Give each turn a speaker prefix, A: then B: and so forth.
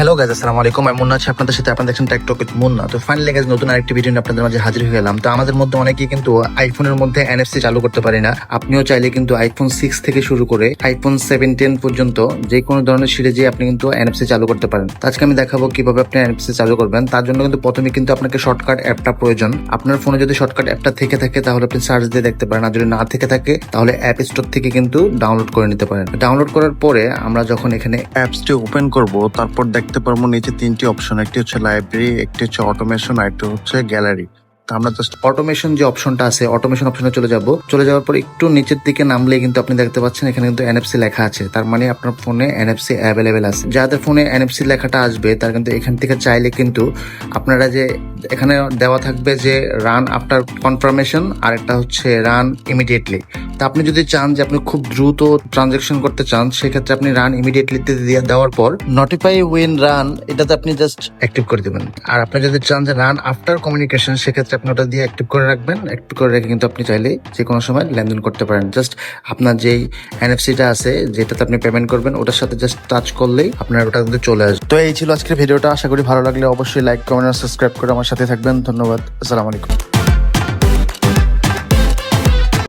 A: Hello guys আসসালামু আলাইকুম। আমি মুন্না আছি আপনাদের সাথে। আপনাদের দেখছেন টেকটক উইথ মুন্না। তো ফাইনালি গাইজ নতুন আরেকটি ভিডিও নিয়ে আপনাদের মাঝে হাজির হয়ে গেলাম। তো আমাদের মধ্যে অনেকেই কিন্তু আইফোনের মধ্যে এনএফসি চালু করতে পারি না। আপনিও চাইলে কিন্তু আইফোন সিক্স থেকে শুরু করে আইফোন সেভেন টেন পর্যন্ত যে কোনো ধরনের সিরিজে আপনি কিন্তু এনএফসি চালু করতে পারেন। তো আজকে আমি দেখাবো কীভাবে আপনি এনএফসি চালু করবেন। তার জন্য কিন্তু প্রথমে কিন্তু আপনাকে শর্টকাট অ্যাপটা প্রয়োজন। আপনার ফোনে যদি শর্টকাট অ্যাপটা থেকে থাকে, তাহলে আপনি সার্চ দিয়ে দেখতে পারেন। আর যদি না থেকে থাকে, তাহলে অ্যাপ স্টোর থেকে কিন্তু ডাউনলোড করে নিতে পারেন। ডাউনলোড করার পরে আমরা যখন এখানে
B: অ্যাপসটি ওপেন করব, তারপর দেখতে পারব নিচে তিনটি অপশন একটি হচ্ছে লাইব্রেরি একটি হচ্ছে অটোমেশন আর একটি হচ্ছে গ্যালারি তো আমরা জাস্ট
A: অটোমেশন যে অপশনটা আছে অটোমেশন অপশনে চলে যাব। চলে যাওয়ার পর একটু নিচের দিকে নামলে কিন্তু আপনি দেখতে পাচ্ছেন, এখানে কিন্তু এনএফসি লেখা আছে। তার মানে আপনার ফোনে এনএফসি অ্যাভেলেবেল আছে। যাদের ফোনে এনএফসি লেখাটা আসবে, তার কিন্তু এখান থেকে চাইলে কিন্তু আপনারা যে এখানে দেওয়া থাকবে যে রান আফটার কনফার্মেশন আর একটা হচ্ছে রান ইমিডিয়েটলি তা আপনি যদি চান যে আপনি খুব দ্রুত ট্রানজেকশন করতে চান, সেক্ষেত্রে আপনি রান ইমিডিয়েটলি দিয়ে দেওয়ার পর নোটিফাই উইন রান এটাতে আপনি জাস্ট অ্যাক্টিভ করে দেবেন। আর আপনি যদি চান যে রান আফটার কমিউনিকেশন সেক্ষেত্রে আপনি ওটা দিয়ে অ্যাক্টিভ করে রাখবেন। অ্যাক্টিভ করে রেখে কিন্তু আপনি চাইলে যে কোনো সময় লেনদেন করতে পারেন। জাস্ট আপনার যেই এনএফসিটা আছে, যেটাতে আপনি পেমেন্ট করবেন, ওটার সাথে জাস্ট টাচ করলেই আপনার ওটা কিন্তু চলে আসবে। তো এই ছিল আজকের ভিডিওটা। আশা করি ভালো লাগলে অবশ্যই লাইক কমেন্ট আর সাবস্ক্রাইব করে আমার সাথে থাকবেন। ধন্যবাদ। আসসালামু আলাইকুম।